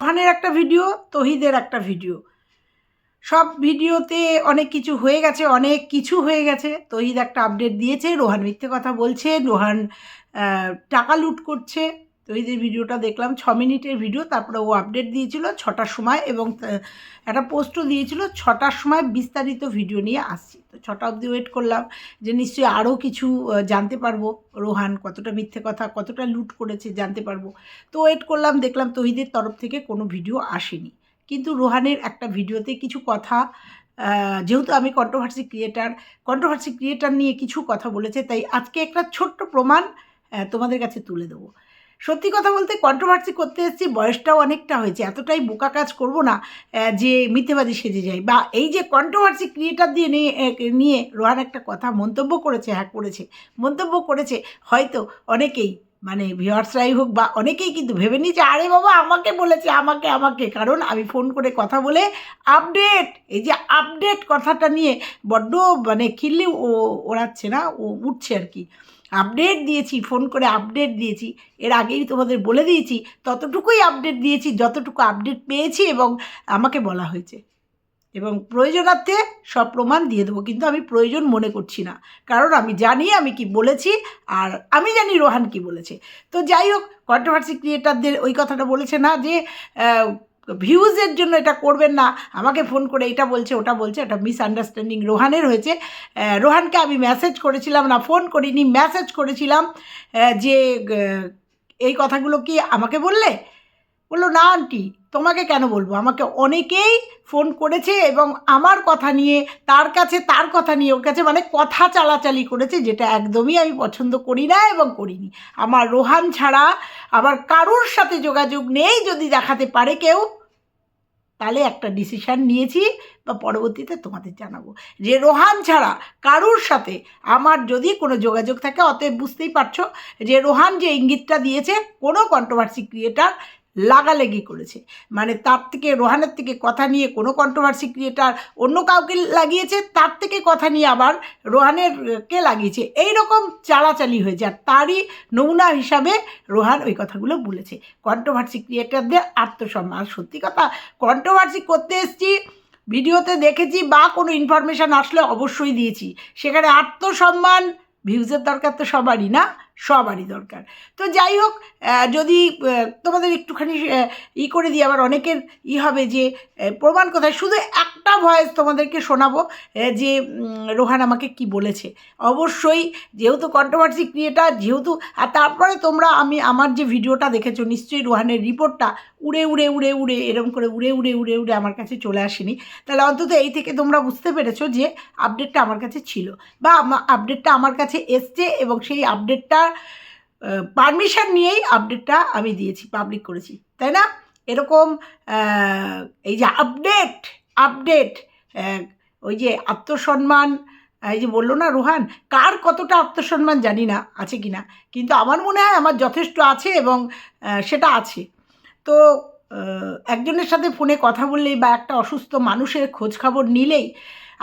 রোহানের একটা ভিডিও, তহিদের একটা ভিডিও। সব ভিডিওতে অনেক কিছু হয়ে গেছে, অনেক কিছু হয়ে গেছে। তহিদ একটা আপডেট দিয়েছে, রোহান মিথ্যে কথা বলছে, রোহান টাকা লুট করছে। তহিদের ভিডিওটা দেখলাম, ছ মিনিটের ভিডিও, তারপরে ও আপডেট দিয়েছিল ছটার সময় এবং একটা পোস্টও দিয়েছিল, ছটার সময় বিস্তারিত ভিডিও নিয়ে আসছি। তো ছটা অবধি ওয়েট করলাম যে নিশ্চয়ই আরও কিছু জানতে পারব। রোহান কতটা মিথ্যে কথা, কতটা লুট করেছে জানতে পারব। তো ওয়েট করলাম, দেখলাম তহিদের তরফ থেকে কোনো ভিডিও আসেনি। কিন্তু রোহানের একটা ভিডিওতে কিছু কথা যেহেতু আমি কন্ট্রোভার্সি ক্রিয়েটার কন্ট্রোভার্সি ক্রিয়েটার নিয়ে কিছু কথা বলেছে, তাই আজকে একটা ছোট্ট প্রমাণ তোমাদের কাছে তুলে দেবো। সত্যি কথা বলতে কন্ট্রোভার্সি করতে এসেছি, বয়সটাও অনেকটা হয়েছে। এতটাই বোকা কাজ করব না যে মিথ্যেবাদী সেজে যাই বা এই যে কন্ট্রোভার্সি ক্রিয়েটার দিয়ে নিয়ে নিয়ে রোহান একটা কথা মন্তব্য করেছে হ্যাঁ করেছে। মন্তব্য করেছে, হয়তো অনেকেই মানে ভিওয়ার্সরাই হোক বা অনেকেই কিন্তু ভেবে নিয়েছে, আরে বাবা, আমাকে বলেছে, আমাকে আমাকে। কারণ আমি ফোন করে কথা বলে আপডেট এই যে আপডেট কথাটা নিয়ে বড্ড মানে খিল্লি ও, ওড়াচ্ছে না, ও, উঠছে আর কি। আপডেট দিয়েছি ফোন করে আপডেট দিয়েছি। এর আগেই তোমাদের বলে দিয়েছি, ততটুকুই আপডেট দিয়েছি, যতটুকু আপডেট পেয়েছি এবং আমাকে বলা হয়েছে। এবং প্রয়োজনার্থে সব প্রমাণ দিয়ে দেবো, কিন্তু আমি প্রয়োজন মনে করছি না। কারণ আমি জানি আমি কি বলেছি আর আমি জানি রোহান কি বলেছে। তো যাই হোক কন্ট্রোভার্সি ক্রিয়েটারদের ওই কথাটা বলেছে না যে ভিউজের জন্য এটা করবেন না। আমাকে ফোন করে এটা বলছে, ওটা বলছে এটা মিসআন্ডারস্ট্যান্ডিং রোহানের হয়েছে। রোহানকে আমি মেসেজ করেছিলাম না ফোন করিনি মেসেজ করেছিলাম যে এই কথাগুলো কি আমাকে বললে? বলল, না আন্টি, তোমাকে কেন বলব? আমাকে অনেকেই ফোন করেছে এবং আমার কথা নিয়ে, তার কাছে, তার কথা নিয়ে, ওর কাছে মানে কথা চালাচালি করেছে, যেটা একদমই আমি পছন্দ করি না এবং করিনি। আমার রোহান ছাড়া আবার কারুর সাথে যোগাযোগ নেই যদি দেখাতে পারে কেউ? তাহলে একটা ডিসিশান নিয়েছি, বা পরবর্তীতে তোমাদের জানাব। যে রোহান ছাড়া কারুর সাথে আমার যদি কোনো যোগাযোগ থাকে, অতএব বুঝতেই পারছ যে রোহান যে ইঙ্গিতটা দিয়েছে, কোনো কন্ট্রোভার্সি ক্রিয়েটার লাগালেগি করেছে। মানে তার থেকে, রোহানের থেকে কথা নিয়ে কোনো কন্ট্রোভার্সি ক্রিয়েটার অন্য কাউকে লাগিয়েছে, তার থেকে কথা নিয়ে আবার রোহানের কে লাগিয়েছে? এই রকম চালাচালি হয়েছে আর তারই নমুনা হিসাবে রোহান ওই কথাগুলো বলেছে। কন্ট্রোভার্সি ক্রিয়েটারদের আত্মসম্মান। সত্যি কথা কন্ট্রোভার্সি করতে এসেছি, ভিডিওতে দেখেছি বা কোনো ইনফরমেশান আসলে অবশ্যই দিয়েছি। সেখানে আত্মসম্মান ভিউজের দরকার তো সবারই না? সবারই দরকার। তো যাই হোক যদি তোমাদের একটুখানি ই করে দিই, আবার অনেকের ই হবে যে প্রমাণ কোথায়? শুধু একটা ভয়েস তোমাদেরকে শোনাবো যে রোহান আমাকে কি বলেছে। অবশ্যই, যেহেতু কন্ট্রোভার্সি ক্রিয়েটার যেহেতু, আর তারপরে তোমরা, আমি, আমার যে ভিডিওটা দেখেছ, নিশ্চয়ই রোহানের রিপোর্টটা উড়ে উড়ে উড়ে উড়ে এরম করে উড়ে উড়ে উড়ে উড়ে আমার কাছে চলে আসেনি। তাহলে অন্তত এই থেকে তোমরা বুঝতে পেরেছ যে আপডেটটা আমার কাছে ছিল, বা আপডেটটা আমার কাছে এসছে এবং সেই আপডেটটা পারমিশন নিয়েই আপডেটটা আমি দিয়েছি পাবলিক করেছি, তাই না? এরকম এই যে আপডেট আপডেট ওই যে আত্মসম্মান এই যে বলল না রোহান, কার কতটা আত্মসম্মান জানি না, আছে কি না, কিন্তু আমার মনে হয় আমার যথেষ্ট আছে এবং সেটা আছে। তো একজনের সাথে ফোনে কথা বললেই বা একটা অসুস্থ মানুষের খোঁজ খবর নিলেই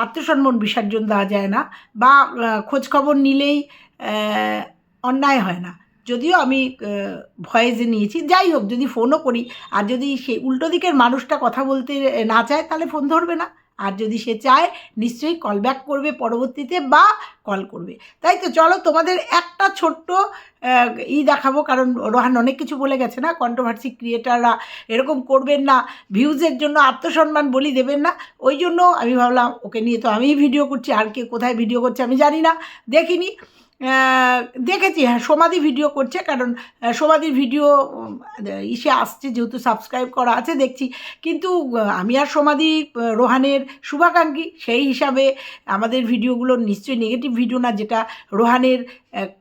আত্মসম্মান বিসর্জন দেওয়া যায় না বা খোঁজ খবর নিলেই অন্যায় হয় না। যদিও আমি ভয়েসে নিয়েছি, যাই হোক, যদি ফোনও করি, আর যদি সে উল্টো দিকের মানুষটা কথা বলতে না চায়, তাহলে ফোন ধরবে না। আর যদি সে চায়, নিশ্চয়ই কল ব্যাক করবে পরবর্তীতে বা কল করবে। তাই তো, চলো তোমাদের একটা ছোট্ট ই দেখাবো, কারণ রোহান অনেক কিছু বলে গেছে না কন্ট্রোভার্সি ক্রিয়েটাররা এরকম করবেন না ভিউজের জন্য আত্মসম্মান বলি দেবেন না। ওই জন্য আমি ভাবলাম, ওকে নিয়ে তো আমিই ভিডিও করছি, আর কে কোথায় ভিডিও করছে আমি জানি না, দেখিনি। দেখেছি হ্যাঁ সমাধি ভিডিও করছে, কারণ সমাধির ভিডিও ইসে আসছে, যেহেতু সাবস্ক্রাইব করা আছে, দেখছি। কিন্তু আমি আর সমাধি রোহানের শুভাকাঙ্ক্ষী, সেই হিসাবে আমাদের ভিডিওগুলো নিশ্চয়ই নেগেটিভ ভিডিও না, যেটা রোহানের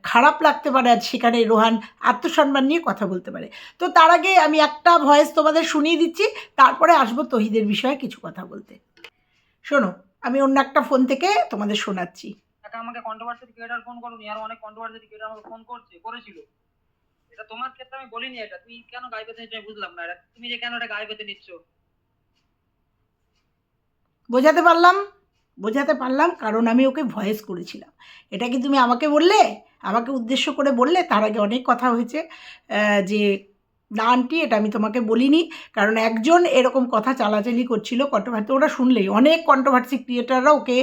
খারাপ লাগতে পারে, আর সেখানে রোহান আত্মসম্মান নিয়ে কথা বলতে পারে। তো তার আগে আমি একটা ভয়েস তোমাদের শুনিয়ে দিচ্ছি, তারপরে আসব তহিদের বিষয়ে কিছু কথা বলতে। শোনো, আমি অন্য একটা ফোন থেকে তোমাদের শোনাচ্ছি। একটা আমাকে কন্ট্রোভার্সি ক্রিয়েটার ফোন করুনি, আর অনেক কন্ট্রোভার্সি ক্রিয়েটার আমাকে ফোন করছে, করেছিল। এটা তোমার ক্ষেত্রে আমি বলিনি এটা, তুমি কেন গায়ে পেতে নিচ্ছ বুঝলাম না, এটা তুমি যে কেন এটা গায়ে পেতে নিচ্ছ? বোঝাতে পারলাম? বোঝাতে পারলাম, কারণ আমি ওকে ভয়েস করেছিলাম। এটা কি তুমি আমাকে বললে? আমাকে উদ্দেশ্য করে বললে? তার আগে অনেক কথা হয়েছে যে না আন্টি এটা আমি তোমাকে বলিনি, কারণ একজন এরকম কথা চালাচালি করছিল কন্ট্রোভার্সি ওরা শুনলেই, অনেক কন্ট্রোভার্সি ক্রিয়েটাররা ওকে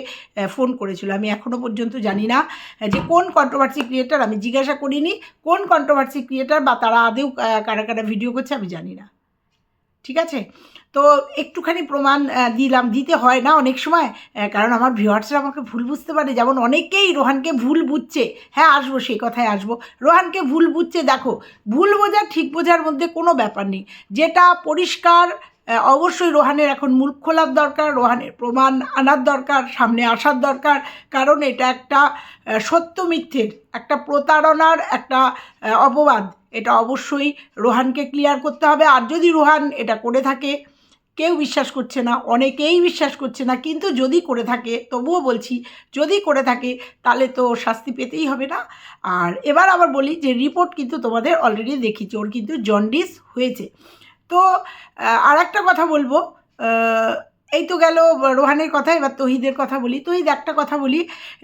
ফোন করেছিল, আমি এখনও পর্যন্ত জানি না যে কোন কন্ট্রোভার্সি ক্রিয়েটার আমি জিজ্ঞাসা করিনি, কোন কন্ট্রোভার্সি ক্রিয়েটার বা তারা আদেও কারা কারা ভিডিও করছে আমি জানি না। ঠিক আছে? তো একটুখানি প্রমাণ দিলাম, দিতে হয় না অনেক সময় কারণ আমার ভিউয়ার্সরা আমাকে ভুল বুঝতে পারে। যেমন অনেকেই রোহানকে ভুল বুঝছে। হ্যাঁ আসব সেই কথায় আসব। রোহানকে ভুল বুঝছে, দেখো, ভুল বোঝা, ঠিক বোঝার মধ্যে কোনো ব্যাপার নেই। যেটা পরিষ্কার অবশ্যই রোহানের এখন মুখ খোলার দরকার, রোহানের প্রমাণ আনার দরকার, সামনে আসার দরকার। কারণ এটা একটা সত্য মিথ্যের, একটা প্রতারণার একটা অপবাদ। এটা অবশ্যই রোহানকে ক্লিয়ার করতে হবে। আর যদি রোহান এটা করে থাকে, কেউ বিশ্বাস করছে না, অনেকেই বিশ্বাস করছে না, কিন্তু যদি করে থাকে, তবুও বলছি যদি করে থাকে, তাহলে তো শাস্তি পেতেই হবে না। আর এবার আবার বলি যে রিপোর্ট কিন্তু তোমাদের অলরেডি দেখিয়েছি ওর কিন্তু জন্ডিস হয়েছে। তো আর একটা কথা বলব এই তো গেল, রোহানের কথা, এবার তহিদের কথা বলি। তহিদ একটা কথা বলি,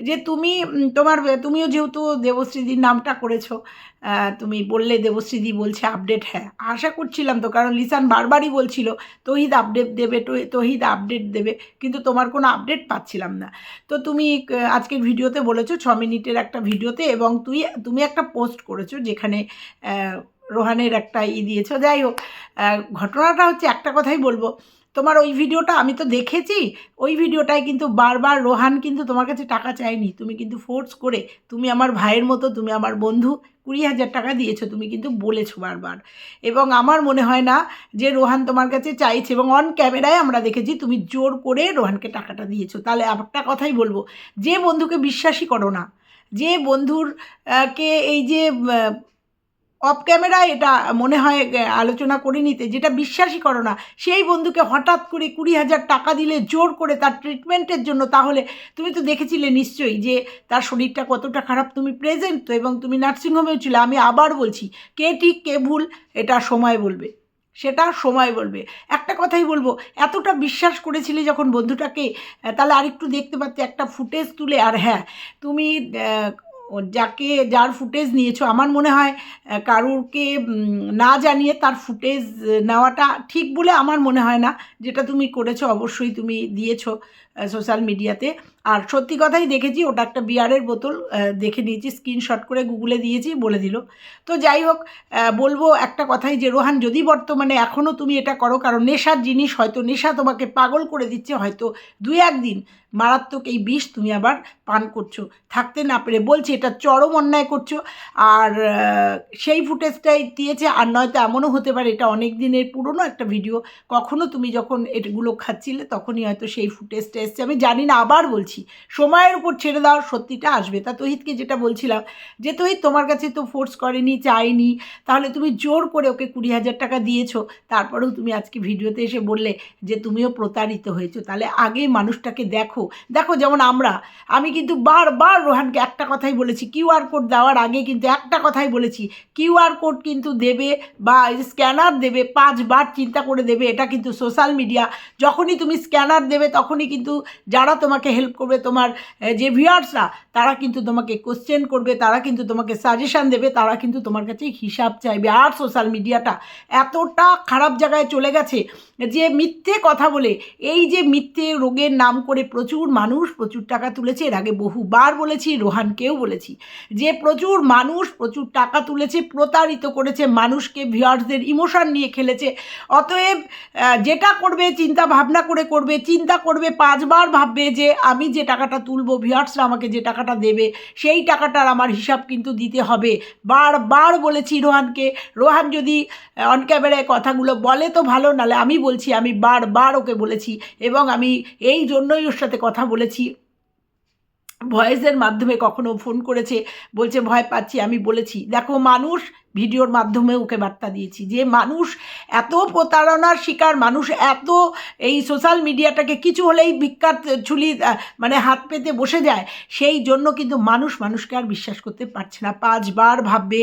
যে তুমি তোমার, তুমিও যেহেতু দেবশ্রীদির নামটা করেছ তুমি বললে দেবশ্রীদি বলছে আপডেট হ্যাঁ। আশা করছিলাম তো, কারণ লিসান বারবারই বলছিল, তহিদ আপডেট দেবে তহিদ আপডেট দেবে, কিন্তু তোমার কোনো আপডেট পাচ্ছিলাম না। তো তুমি আজকের ভিডিওতে বলেছ, ছ মিনিটের একটা ভিডিওতে, এবং তুই, তুমি একটা পোস্ট করেছ, যেখানে রোহানের একটা ই দিয়েছ। যাই হোক ঘটনাটা হচ্ছে একটা কথাই বলব। তোমার ওই ভিডিওটা আমি তো দেখেছি, ওই ভিডিওটায় কিন্তু বারবার রোহান কিন্তু তোমার কাছে টাকা চায়নি। তুমি কিন্তু ফোর্স করে, তুমি আমার ভাইয়ের মতো, তুমি আমার বন্ধু, কুড়ি হাজার টাকা দিয়েছ, তুমি কিন্তু বলেছ বারবার। এবং আমার মনে হয় না যে রোহান তোমার কাছে চাইছে, এবং অন ক্যামেরায় আমরা দেখেছি তুমি জোর করে রোহানকে টাকাটা দিয়েছ। তাহলে একটা কথাই বলব, যে বন্ধুকে বিশ্বাসই করো না। যে বন্ধুর কে এই যে অফ ক্যামেরায় এটা মনে হয় আলোচনা করে নিতে, যেটা বিশ্বাসই করো না। সেই বন্ধুকে হঠাৎ করে কুড়ি হাজার টাকা দিলে জোর করে তার ট্রিটমেন্টের জন্য, তাহলে তুমি তো দেখেছিলে নিশ্চয়ই যে তার শরীরটা কতটা খারাপ। তুমি প্রেজেন্ট তো এবং তুমি নার্সিংহোমেও ছিলে। আমি আবার বলছি, কে ঠিক, কে ভুল, এটা সময় বলবে। সেটা সময় বলবে। একটা কথাই বলব, এতটা বিশ্বাস করেছিলে যখন বন্ধুটাকে তাহলে আরেকটু দেখতে পাচ্ছি একটা ফুটেজ তুলে। আর হ্যাঁ তুমি যাকে যার ফুটেজ নিয়েছো, আমার মনে হয় কারুরকে না জানিয়ে তার ফুটেজ নেওয়াটা ঠিক বলে আমার মনে হয় না। যেটা তুমি করেছ, অবশ্যই তুমি দিয়েছ। সোশ্যাল মিডিয়াতে আর সত্যি কথাই দেখেছি, ওটা একটা বিয়ারের বোতল দেখে নিয়েছি স্ক্রিনশট করে গুগলে দিয়েছি, বলে দিল। তো যাই হোক বলব একটা কথাই যে, রোহান, যদি বর্তমানে এখনও তুমি এটা করো, কারণ নেশার জিনিস হয়তো, নেশা তোমাকে পাগল করে দিচ্ছে, হয়তো দু একদিন। মারাত্মক এই বিষ তুমি আবার পান করছ। থাকতে না পেরে বলছি, এটা চরম অন্যায় করছ। আর সেই ফুটেজটাই দিয়েছে, আর নয়তো এমনও হতে পারে, এটা অনেক দিনের পুরনো একটা ভিডিও কখনো তুমি যখন এগুলো খাচ্ছিলে, তখনই হয়তো সেই ফুটেজটা এসছে, আমি জানি না, আবার বলছি। সময়ের উপর ছেড়ে দাও, সত্যিটা আসবে। তা তোহিতকে যেটা বলছিলাম যে, তোহিত, তোমার কাছে তো ফোর্স করেনি চাইনি তাহলে তুমি জোর করে ওকে কুড়ি হাজার টাকা দিয়েছ। তারপরেও তুমি আজকে ভিডিওতে এসে বললে যে, তুমিও প্রতারিত হয়েছো। তাহলে আগে মানুষটাকে দেখো। দেখো, যেমন আমরা আমি কিন্তু বারবার রোহানকে একটা কথাই বলেছি কিউআর কোড দেওয়ার আগে কিন্তু একটা কথাই বলেছি কিউআর কোড কিন্তু দেবে বা স্ক্যানার দেবে, পাঁচবার চিন্তা করে দেবে, এটা কিন্তু সোশ্যাল মিডিয়া। যখনই তুমি স্ক্যানার দেবে, তখনই কিন্তু যারা তোমাকে হেল্প করবে, তোমার যে ভিউয়ার্সরা, তারা কিন্তু তোমাকে কোশ্চেন করবে, তারা কিন্তু তোমাকে সাজেশান দেবে, তারা কিন্তু তোমার কাছে হিসাব চাইবে। আর সোশ্যাল মিডিয়াটা এতটা খারাপ জায়গায় চলে গেছে যে মিথ্যে কথা বলে, এই যে মিথ্যে রোগের নাম করে প্রচুর মানুষ প্রচুর টাকা তুলেছে এর আগে বহুবার বলেছি, রোহানকেও বলেছি। যে প্রচুর মানুষ প্রচুর টাকা তুলেছে, প্রতারিত করেছে, মানুষকে ভিউয়ার্সদের ইমোশন নিয়ে খেলেছে। অতএব যেটা করবে, চিন্তা ভাবনা করে করবে, চিন্তা করবে, পাঁচবার ভাববে যে আমি যে টাকাটা তুলবো ভিউয়ার্সরা আমাকে যে টাকাটা দেবে, সেই টাকাটার আমার হিসাব কিন্তু দিতে হবে। বারবার বলেছি রোহানকে, রোহান যদি অন ক্যামেরায় কথাগুলো বলে তো ভালো, নালে আমি বলছি, আমি বারবার ওকে বলেছি এবং আমি এই জন্যই ওর সাথে কথা বলেছি। ভয়েসের মাধ্যমে কখনো ফোন করেছে, বলছে ভয় পাচ্ছি, আমি বলেছি, দেখো মানুষ ভিডিওর মাধ্যমে ওকে বার্তা দিয়েছি, যে মানুষ এত প্রতারণার শিকার, মানুষ এত এই সোশ্যাল মিডিয়াটাকে কিছু হলেই বিখ্যাত ছুলি মানে হাত পেতে বসে যায়, সেই জন্য কিন্তু মানুষ মানুষকে আর বিশ্বাস করতে পারছে না। পাঁচবার ভাববে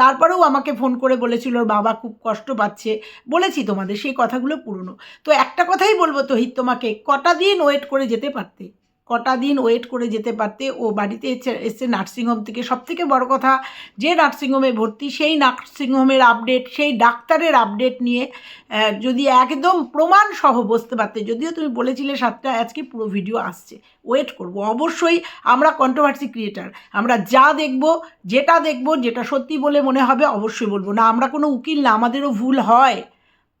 তারপরেও আমাকে ফোন করে বলেছিল, বাবা খুব কষ্ট পাচ্ছে, বলেছি তোমাদের সেই কথাগুলো পুরনো। তো একটা কথাই বলব, তহিত, তোমাকে, কটা দিন ওয়েট করে যেতে পারতে? কটা দিন ওয়েট করে যেতে পারতে। ও বাড়িতে এসে এসছে নার্সিংহোম থেকে সব থেকে বড় কথা, যে নার্সিংহোমে ভর্তি, সেই নার্সিংহোমের আপডেট সেই ডাক্তারের আপডেট নিয়ে যদি একদম প্রমাণ সহ বসতে পারতে। যদিও তুমি বলেছিলে সাতটা, আজকে পুরো ভিডিও আসছে। ওয়েট করব। অবশ্যই আমরা কন্ট্রোভার্সি ক্রিয়েটার আমরা যা দেখব, যেটা দেখব, যেটা সত্যি বলে মনে হবে, অবশ্যই বলব। না, আমরা কোনো উকিল না, আমাদেরও ভুল হয়।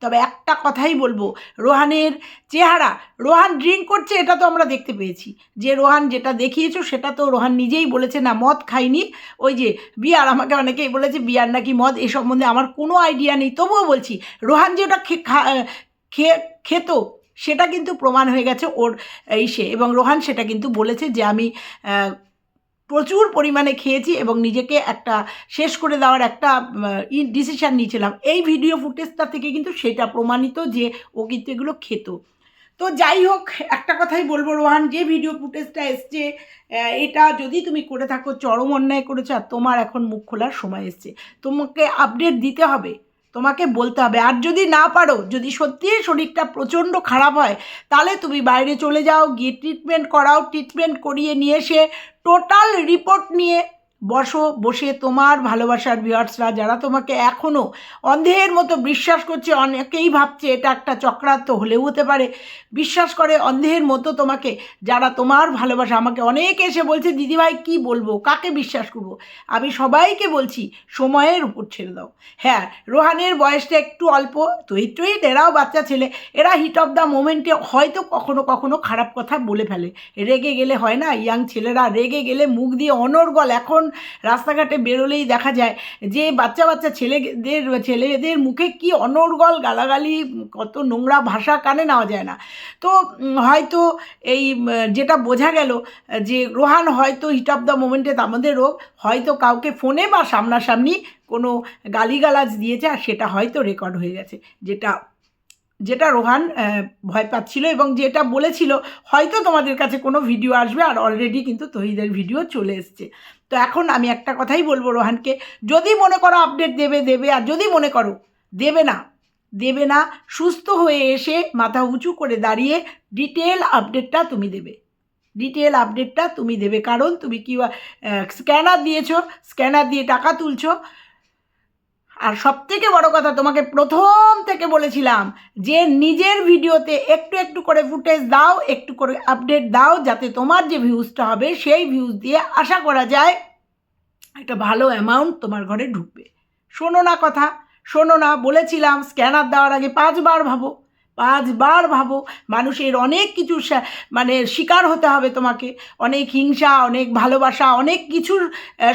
তবে একটা কথাই বলব, রোহানের চেহারা, রোহান ড্রিঙ্ক করছে এটা তো আমরা দেখতে পেয়েছি। যে রোহান যেটা দেখিয়েছো সেটা তো রোহান নিজেই বলেছে, না, মদ খাইনি। ওই যে বিয়ার আমাকে অনেকেই বলেছে, বিয়ার নাকি মদ? এ সম্বন্ধে আমার কোনো আইডিয়া নেই। তবুও বলছি, রোহান যে ওটা খেয়ে খেত, সেটা কিন্তু প্রমাণ হয়ে গেছে ওর ইসে এবং রোহান সেটা কিন্তু বলেছে যে আমি প্রচুর পরিমাণে খেয়েছি এবং নিজেকে একটা শেষ করে দেওয়ার একটা ডিসিশান নিয়েছিলাম। এই ভিডিও ফুটেজটা থেকে কিন্তু সেটা প্রমাণিত যে ও কিন্তু এগুলো খেত। তো যাই হোক, একটা কথাই বলব রোহান, যে ভিডিও ফুটেজটা এসছে এটা যদি তুমি করে থাকো, চরম অন্যায় করেছ আর তোমার এখন মুখ খোলার সময় এসছে। তোমাকে আপডেট দিতে হবে। তোমাকে বলতে হবে। আর যদি না পারো, যদি সত্যিই শরীরটা প্রচণ্ড খারাপ হয়, তাহলে তুমি বাইরে চলে যাও, গিয়ে ট্রিটমেন্ট করাও ট্রিটমেন্ট করিয়ে নিয়ে এসে টোটাল রিপোর্ট নিয়ে বসো, বসে তোমার ভালোবাসার ভিউয়ার্সরা যারা তোমাকে এখনও অন্ধের মতো বিশ্বাস করছে, অনেকেই ভাবছে এটা একটা চক্রান্ত হলেও হতে পারে। বিশ্বাস করে অন্ধের মতো তোমাকে, যারা তোমার ভালোবাসা, আমাকে অনেক এসে বলছে, দিদিভাই, কি বলব? কাকে বিশ্বাস করব? আমি সবাইকে বলছি, সময়ের উপর ছেড়ে দাও। হ্যাঁ রোহানের বয়সটা একটু অল্প তুই তুই এরাও বাচ্চা ছেলে, এরা হিট অফ দ্য মোমেন্টে হয়তো কখনো কখনো খারাপ কথা বলে ফেলে। রেগে গেলে হয় না ইয়াং ছেলেরা রেগে গেলে মুখ দিয়ে অনর্গল, এখন রাস্তাঘাটে বেরোলেই দেখা যায় যে বাচ্চা বাচ্চা ছেলেদের ছেলেদের মুখে কি অনর্গল গালাগালি, কত নোংরা ভাষা কানে নেওয়া যায় না। তো হয়তো এই যেটা বোঝা গেল যে রোহান হয়তো হিট অফ দ্য মোমেন্টে আমাদের রোগ হয়তো কাউকে ফোনে বা সামনাসামনি কোনো গালিগালাজ দিয়েছে আর সেটা হয়তো রেকর্ড হয়ে গেছে, যেটা যেটা রোহান ভয় পাচ্ছিল এবং যেটা বলেছিল, হয়তো তোমাদের কাছে কোনো ভিডিও আসবে আর অলরেডি কিন্তু তহিদের ভিডিও চলে এসছে। তো এখন আমি একটা কথাই বলব রোহানকে, যদি মনে করো আপডেট দেবে দেবে, আর যদি মনে করো দেবে না দেবে না, সুস্থ হয়ে এসে মাথা উঁচু করে দাঁড়িয়ে ডিটেল আপডেটটা তুমি দেবে। ডিটেল আপডেটটা তুমি দেবে। কারণ তুমি কি স্ক্যানার দিয়েছ স্ক্যানার দিয়ে টাকা তুলছো আর সব থেকে বড় কথা তোমাকে প্রথম থেকে বলেছিলাম যে নিজের ভিডিওতে একটু একটু করে ফুটেজ দাও, একটু করে আপডেট দাও, যাতে তোমার যে ভিউজটা হবে সেই ভিউজ দিয়ে আশা করা যায় একটা ভালো অ্যামাউন্ট তোমার ঘরে ঢুকবে। শোনো না কথা, শোনো না, বলেছিলাম স্ক্যানার দেওয়ার আগে পাঁচবার ভাবো পাঁচবার ভাবো, মানুষের অনেক কিছু মানে শিকার হতে হবে তোমাকে, অনেক হিংসা, অনেক ভালোবাসা, অনেক কিছুর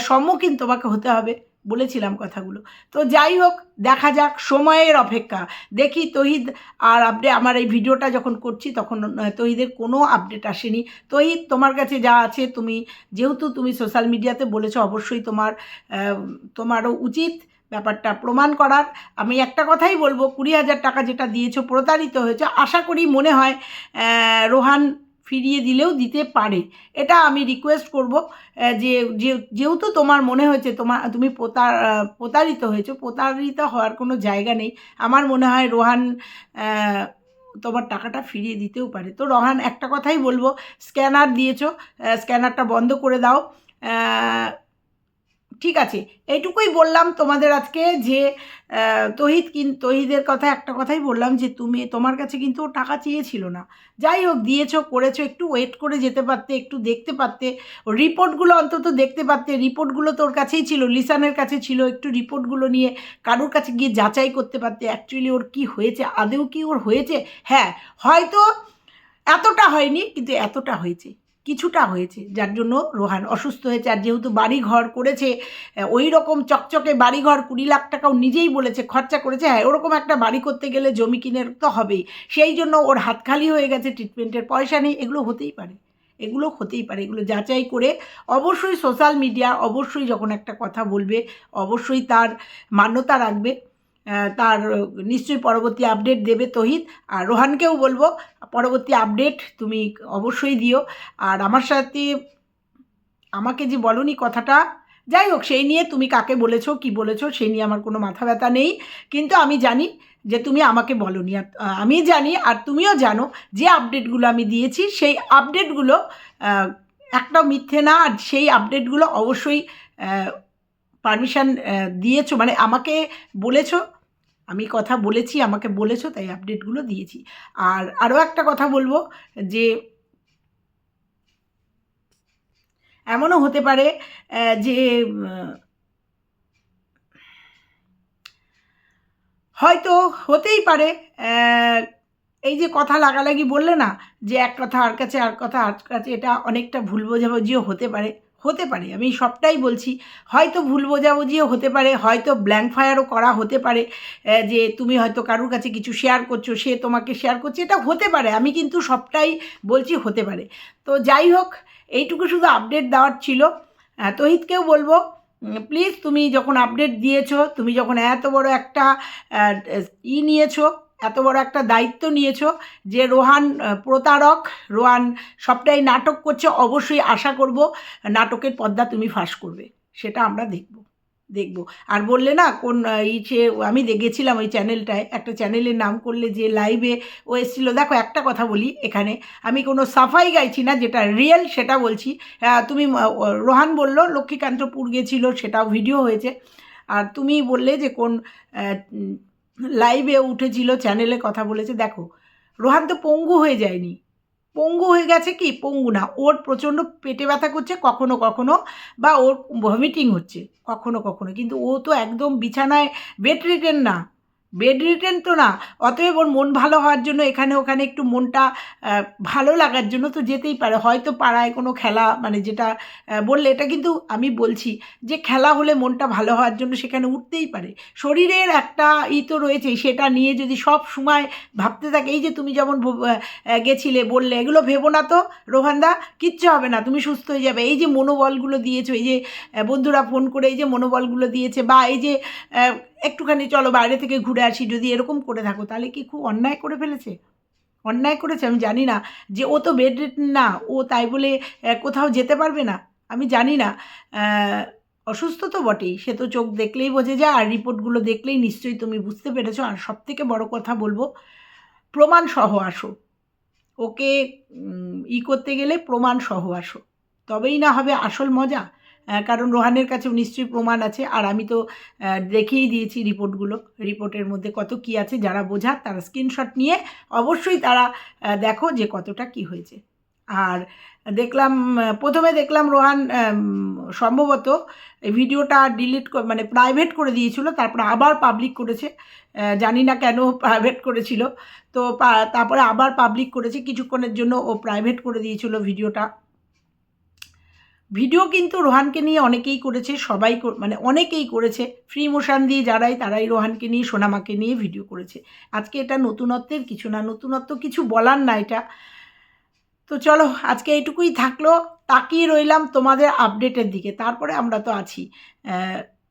সম্মুখীন তোমাকে হতে হবে। বলেছিলাম কথাগুলো। তো যাই হোক, দেখা যাক, সময়ের অপেক্ষা। দেখি তহিদ আর আপডেট আমার এই ভিডিওটা যখন করছি তখন তহিদের কোনো আপডেট আসেনি। তহিদ, তোমার কাছে যা আছে, তুমি, যেহেতু তুমি সোশ্যাল মিডিয়াতে বলেছ, অবশ্যই তোমার তোমারও উচিত ব্যাপারটা প্রমাণ করার। আমি একটা কথাই বলব, কুড়ি হাজার টাকা যেটা দিয়েছ, প্রতারিত হয়েছে, আশা করি মনে হয় রোহান ফিরিয়ে দিলেও দিতে পারে। এটা আমি রিকোয়েস্ট করব যে যেহেতু তোমার মনে হয়েছে তোমার তুমি প্রতার প্রতারিত হয়েছো, প্রতারিত হওয়ার কোনো জায়গা নেই। আমার মনে হয় রোহান তোমার টাকাটা ফিরিয়ে দিতেও পারে। তো রোহান, একটা কথাই বলব, স্ক্যানার দিয়েছ স্ক্যানারটা বন্ধ করে দাও। ঠিক আছে, এইটুকুই বললাম তোমাদের আজকে যে তহিদ কিন, তহিদের কথা, একটা কথাই বললাম যে, তুমি, তোমার কাছে কিন্তু ও টাকা চেয়েছিল না। যাই হোক, দিয়েছ, করেছ, একটু ওয়েট করে যেতে পারতে, একটু দেখতে পারতে রিপোর্টগুলো অন্তত দেখতে পারতে রিপোর্টগুলো তোর কাছেই ছিল, লিসানের কাছে ছিল, একটু রিপোর্টগুলো নিয়ে কারোর কাছে গিয়ে যাচাই করতে পারতে অ্যাকচুয়ালি ওর কি হয়েছে আদেও কি ওর হয়েছে? হ্যাঁ হয়তো এতটা হয়নি, কিন্তু এতটা হয়েছে। কিছুটা হয়েছে, যার জন্য রোহান অসুস্থ হয়েছে। আর যেহেতু বাড়ি ঘর করেছে ওই রকম চকচকে বাড়ি ঘর কুড়ি লাখ টাকাও নিজেই বলেছে, খরচা করেছে। হ্যাঁ ওরকম একটা বাড়ি করতে গেলে জমি কিনে তো হবেই। সেই জন্য ওর হাত খালি হয়ে গেছে ট্রিটমেন্টের পয়সা নেই। এগুলো হতেই পারে। এগুলো হতেই পারে। এগুলো যাচাই করে অবশ্যই সোশ্যাল মিডিয়া অবশ্যই যখন একটা কথা বলবে, অবশ্যই তার মান্যতা রাখবে। তার নিশ্চয়ই পরবর্তী আপডেট দেবে তহিত। আর রোহানকেও বলব, পরবর্তী আপডেট তুমি অবশ্যই দিও। আর আমার সাথে আমাকে যে বলনি কথাটা, যাই হোক, সেই নিয়ে তুমি কাকে বলেছ, কি বলেছ, সেই নিয়ে আমার কোনো মাথা ব্যথা নেই। কিন্তু আমি জানি যে তুমি আমাকে বলনি। আর আমি জানি আর তুমিও জানো যে আপডেটগুলো আমি দিয়েছি, সেই আপডেটগুলো একটাও মিথ্যে না। আর সেই আপডেটগুলো অবশ্যই পারমিশন দিয়েছ মানে আমাকে বলেছ আমি কথা বলেছি, আমাকে বলেছ, তাই আপডেটগুলো দিয়েছি। আর আরও একটা কথা বলব যে, এমনও হতে পারে যে হয়তো হতেই পারে এই যে কথা লাগালাগি বললে না, যে এক কথা আর কাছে আর কথা আর কাছে, এটা অনেকটা ভুল বোঝাবুঝিও হতে পারে। হতে পারে আমি সবটাই বলছি। হয়তো ভুল বোঝাবুঝিও হতে পারে হয়তো ব্ল্যাঙ্ক ফায়ারও করা হতে পারে যে তুমি হয়তো কারুর কাছে কিছু শেয়ার করছ সে তোমাকে শেয়ার করছে এটা হতে পারে আমি কিন্তু সবটাই বলছি হতে পারে। তো যাই হোক এইটুকু শুধু আপডেট দেওয়ার ছিল। আহ, তহিদকেও বলব প্লিজ তুমি যখন আপডেট দিয়েছ তুমি যখন এত বড় একটা ই নিয়েছো এত বড় একটা দায়িত্ব নিয়েছো যে রোহান প্রতারক। রোহান, সবটাই নাটক করছে, অবশ্যই আশা করব নাটকের পর্দা তুমি ফাঁস করবে। সেটা আমরা দেখব দেখব। আর বললে না, কোন ইসে আমি দেখেছিলাম ওই চ্যানেলটায়, একটা চ্যানেলের নাম করলে যে লাইভে ও এসেছিল। দেখো, একটা কথা বলি এখানে, আমি কোনো সাফাই গাইছি না, যেটা রিয়েল সেটা বলছি। তুমি রোহান বলল, লক্ষ্মীকান্তপুর গেছিল, সেটাও ভিডিও হয়েছে। আর তুমি বললে যে কোন লাইভে উঠেছিল চ্যানেলে কথা বলেছে। দেখো, রোহান তো পঙ্গু হয়ে যায়নি। পঙ্গু হয়ে গেছে কি? পঙ্গু না। ওর প্রচণ্ড পেটে ব্যথা করছে, কখনো কখনো বা ওর ভমিটিং হচ্ছে, কখনো কখনো। কিন্তু ও তো একদম বিছানায় বেড রিটেন না। বেড রিটেন তো না, অতএব ওর মন ভালো হওয়ার জন্য এখানে ওখানে একটু মনটা ভালো লাগার জন্য তো যেতেই পারে। হয়তো পাড়ায় কোনো খেলা মানে যেটা বললে এটা কিন্তু আমি বলছি যে খেলা হলে মনটা ভালো হওয়ার জন্য সেখানে উঠতেই পারে। শরীরের একটা ই তো রয়েছে, সেটা নিয়ে যদি সব সময় ভাবতে থাকে, এই যে তুমি যেমন গেছিলে, বললে, এগুলো ভেবো না তো রোহানদা কিচ্ছু হবে না, তুমি সুস্থ হয়ে যাবে। এই যে মনোবলগুলো দিয়েছ, এই যে বন্ধুরা ফোন করে এই যে মনোবলগুলো দিয়েছে, বা এই যে একটুখানি চলো বাইরে থেকে ঘুরে আসি, যদি এরকম করে থাকো, তাহলে কি খুব অন্যায় করে ফেলেছে? অন্যায় করেছে, আমি জানি না। যে ও তো বেড না, ও তাই বলে কোথাও যেতে পারবে না, আমি জানি না। অসুস্থ তো বটেই, সে তো চোখ দেখলেই বোঝে যায়, আর রিপোর্টগুলো দেখলেই নিশ্চয়ই তুমি বুঝতে পেরেছ। আর সব থেকে বড় কথা বলব, প্রমাণ সহ আসো। ওকে ই করতে গেলে প্রমাণ সহ আসো। তবেই না হবে আসল মজা। কারণ রোহানের কাছেও নিশ্চয়ই প্রমাণ আছে। আর আমি তো দেখেই দিয়েছি রিপোর্টগুলো। রিপোর্টের মধ্যে কত কি আছে, যারা বোঝার তারা স্ক্রিনশট নিয়ে অবশ্যই তারা দেখো যে কতটা কি হয়েছে। আর দেখলাম, প্রথমে দেখলাম রোহান সম্ভবত ভিডিওটা ডিলিট মানে প্রাইভেট করে দিয়েছিল, তারপরে আবার পাবলিক করেছে। জানি না কেন প্রাইভেট করেছিল। তো তারপরে আবার পাবলিক করেছে। কিছুক্ষণের জন্য ও প্রাইভেট করে দিয়েছিল ভিডিওটা। ভিডিও কিন্তু রোহানকে নিয়ে অনেকেই করেছে, সবাই মানে অনেকেই করেছে। ফ্রি মোশন দিয়ে যারাই, তারাই রোহানকে নিয়ে, সোনামাকে নিয়ে ভিডিও করেছে। আজকে এটা নতুনত্বের কিছু না, নতুনত্ব কিছু বলার না এটা। তো চলো, আজকে এইটুকুই থাকল, তাকিয়ে রইলাম তোমাদের আপডেটের দিকে। তারপরে আমরা তো আছি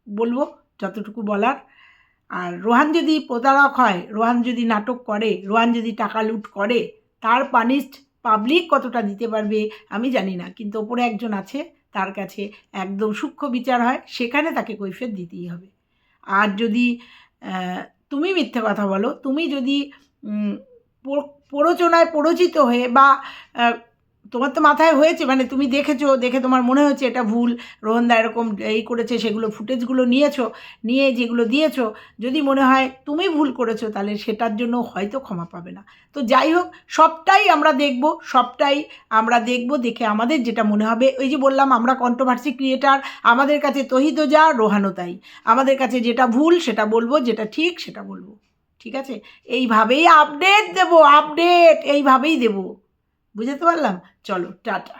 বলব যতটুকু বলার। আর রোহান যদি প্রতারক হয়, রোহান যদি নাটক করে, রোহান যদি টাকা লুট করে, তার পানিশড পাবলিক কতটা দিতে পারবে, আমি জানি না। কিন্তু ওপরে একজন আছে, তার কাছে একদম সূক্ষ্ম বিচার হয়, সেখানে তাকে কৈফিয়ত দিতেই হবে। আর যদি তুমি মিথ্যে কথা বলো, তুমি যদি প্ররোচনায় প্ররোচিত হয়ে বা তোমার তো মাথায় হয়েছে মানে তুমি দেখেছ, দেখে তোমার মনে হচ্ছে এটা ভুল। রোহনদা এরকম এই করেছে, সেগুলো ফুটেজগুলো নিয়েছো, নিয়ে যেগুলো দিয়েছ, যদি মনে হয় তুমি ভুল করেছ, তাহলে সেটার জন্য হয়তো ক্ষমা পাবে না। তো যাই হোক, সবটাই আমরা দেখব, সবটাই আমরা দেখব, দেখে আমাদের যেটা মনে হবে। ওই যে বললাম, আমরা কন্ট্রোভার্সি ক্রিয়েটার আমাদের কাছে তহিদও যা, রোহানও তাই। আমাদের কাছে যেটা ভুল, সেটা বলব, যেটা ঠিক, সেটা বলব। ঠিক আছে? এইভাবেই আপডেট দেব আপডেট এইভাবেই দেব। বুঝতে পারলাম? চলো টাটা।